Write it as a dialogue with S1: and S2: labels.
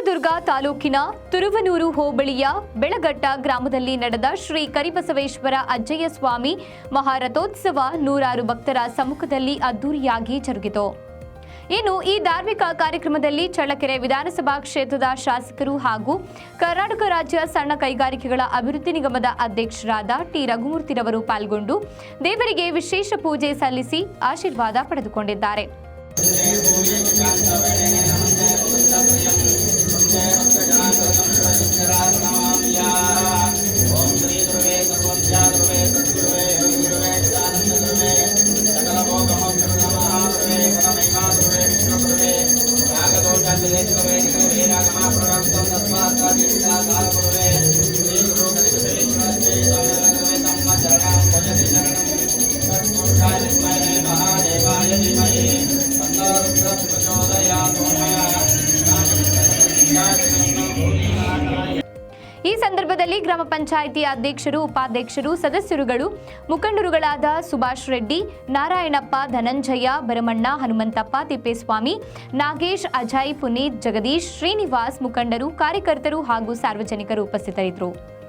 S1: ತಾಲೂಕಿನ ತುರುವನೂರು ಹೋಬಳಿಯ ಬೆಳಗಟ್ಟ ಗ್ರಾಮದಲ್ಲಿ ನಡೆದ ಶ್ರೀ ಕರಿಬಸವೇಶ್ವರ ಅಜ್ಜಯ್ಯ ಸ್ವಾಮಿ ಮಹಾರಥೋತ್ಸವ ನೂರಾರು ಭಕ್ತರ ಸಮ್ಮುಖದಲ್ಲಿ ಅದ್ದೂರಿಯಾಗಿ ಜರುಗಿತು. ಇನ್ನು ಈ ಧಾರ್ಮಿಕ ಕಾರ್ಯಕ್ರಮದಲ್ಲಿ ಚಳ್ಳಕೆರೆ ವಿಧಾನಸಭಾ ಕ್ಷೇತ್ರದ ಶಾಸಕರು ಹಾಗೂ ಕರ್ನಾಟಕ ರಾಜ್ಯ ಸಣ್ಣ ಕೈಗಾರಿಕೆಗಳ ಅಭಿವೃದ್ಧಿ ನಿಗಮದ ಅಧ್ಯಕ್ಷರಾದ ಟಿ. ರಘುಮೂರ್ತಿರವರು ಪಾಲ್ಗೊಂಡು ದೇವರಿಗೆ ವಿಶೇಷ ಪೂಜೆ ಸಲ್ಲಿಸಿ ಆಶೀರ್ವಾದ ಪಡೆದುಕೊಂಡಿದ್ದಾರೆ.
S2: अक्षरासनामिया ओम श्री ध्रुवे सर्वज्ञा ध्रुवे सद्गुरुवे योगिरुवे सदानंद ध्रुवे सकलभोगमोक्षनमः ध्रुवे फलमहिमा ध्रुवे विष्णुध्रुवे रागदोषादिलेशुवे निगमे रागमाप्ररक्तं तत्त्वात्तादीष्टा कालगुरुवे श्रीगुरुकलितुरेश्वरस्ते स्वामिनगरवे तम्म चरणं भजति शरणं तत्पुरुषाय विद्महे महादेवाय धीमहि तन्नो रुद्रः प्रचोदयात् मया
S1: ಈ ಸಂದರ್ಭದಲ್ಲಿ ಗ್ರಾಮ ಪಂಚಾಯಿತಿ ಅಧ್ಯಕ್ಷರು, ಉಪಾಧ್ಯಕ್ಷರು, ಸದಸ್ಯರುಗಳು, ಮುಖಂಡರುಗಳಾದ ಸುಭಾಷ್ ರೆಡ್ಡಿ, ನಾರಾಯಣಪ್ಪ, ಧನಂಜಯ, ಭರಮಣ್ಣ, ಹನುಮಂತಪ್ಪ, ತಿಪ್ಪೇಸ್ವಾಮಿ, ನಾಗೇಶ್, ಅಜಯ್, ಪುನೀತ್, ಜಗದೀಶ್, ಶ್ರೀನಿವಾಸ್ ಮುಖಂಡರು, ಕಾರ್ಯಕರ್ತರು ಹಾಗೂ ಸಾರ್ವಜನಿಕರು ಉಪಸ್ಥಿತರಿದ್ದರು.